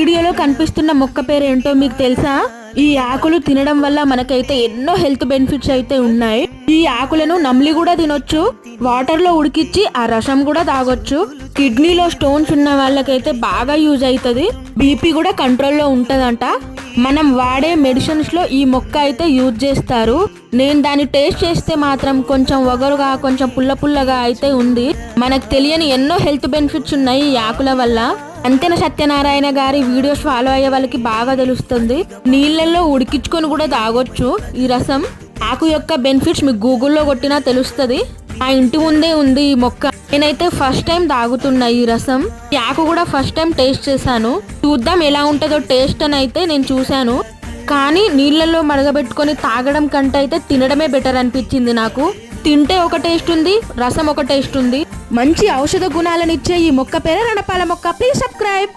వీడియోలో కనిపిస్తున్న మొక్క పేరు ఏంటో మీకు తెలుసా? ఈ ఆకులు తినడం వల్ల మనకైతే ఎన్నో హెల్త్ బెనిఫిట్స్ అయితే ఉన్నాయి. ఈ ఆకులను నమ్లి కూడా తినొచ్చు వాటర్లో ఉడికిచ్చి ఆ రసం కూడా తాగొచ్చు. కిడ్నీలో స్టోన్స్ ఉన్న వాళ్ళకైతే బాగా యూజ్ అవుతుంది బీపీ కూడా కంట్రోల్లో ఉంటదంట. మనం వాడే మెడిసిన్స్లో ఈ మొక్క అయితే యూజ్ చేస్తారు. నేను దాన్ని టేస్ట్ చేస్తే మాత్రం కొంచెం వగరుగా కొంచెం పుల్ల పుల్లగా అయితే ఉంది. మనకు తెలియని ఎన్నో హెల్త్ బెనిఫిట్స్ ఉన్నాయి ఈ ఆకుల వల్ల. అంతెన సత్యనారాయణ గారి వీడియోస్ ఫాలో అయ్యే వాళ్ళకి బాగా తెలుస్తుంది. నీళ్ళల్లో ఉడికించుకొని కూడా తాగొచ్చు. ఈ రసం ఆకు యొక్క బెనిఫిట్స్ మీకు గూగుల్లో కొట్టినా తెలుస్తుంది. ఆ ఇంటి ముందే ఉంది ఈ మొక్క. నేనైతే ఫస్ట్ టైం తాగుతున్నా ఈ రసం. ఈ ఆకు కూడా ఫస్ట్ టైం టేస్ట్ చేశాను. చూద్దాం ఎలా ఉంటుందో టేస్ట్ అని అయితే నేను చూశాను. కానీ నీళ్ళల్లో మడగబెట్టుకొని తాగడం కంటే అయితే తినడమే బెటర్ అనిపించింది నాకు. తింటే ఒక టేస్ట్ ఉంది రసం ఒక టేస్ట్ ఉంది. మంచి ఔషధ గుణాలను ఇచ్చే ఈ మొక్క పేరే రణపాల మొక్క. Please subscribe